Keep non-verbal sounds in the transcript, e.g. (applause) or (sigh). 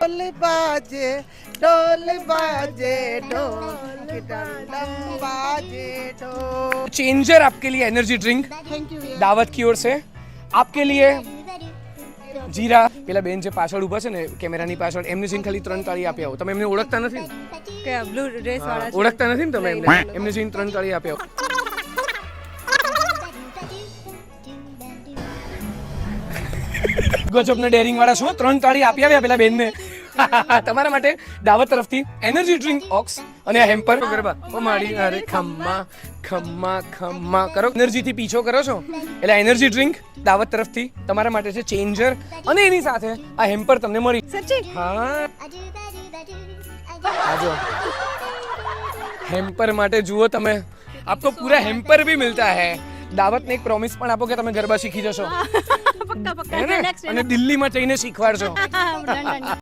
ढोल बाजे ढोल बाजे ढोल डम डम बाजे ढोल चेंजर आपके लिए एनर्जी ड्रिंक थैंक यू દાવત की ओर से आपके लिए જીરા પેલા બેન જે પાછળ ઊભા છે ને કેમેરાની પાછળ એમને જઈને ખાલી ત્રણ તાળી આપી આવો તમે એમને ઓળખતા નથી ને? કે બ્લુ ડ્રેસ વાળા છે ઓળખતા નથી ને તમે એમને એમને જઈને ત્રણ તાળી આપી આવો ગજબના ડેરિંગ વાળા છો ત્રણ તાળી આપી આવ્યા પેલા બેનને. તમારા માટે દાવત તરફથી એનર્જી ડ્રિંક ઓક્સ અને હેમ્પર ગરબા ઓ મારી અરે ખમ્મા ખમ્મા ખમ્મા. કરો એનર્જીથી પીછો કરો છો? એટલે એનર્જી ડ્રિંક દાવત તરફથી તમારા માટે છે ચેન્જર અને એની સાથે આ હેમ્પર તમને મળી. સચ્ચી હા. આજો હેમ્પર (laughs) માટે જુઓ તમે. આપકો પૂરા હેમ્પર ભી મિલતા હૈ. દાવત ને એક પ્રોમિસ પણ આપો કે તમે ગરબા શીખી જશો. (laughs) પક્કા પક્કા. અને દિલ્હીમાં જઈને શીખવાડશો (laughs)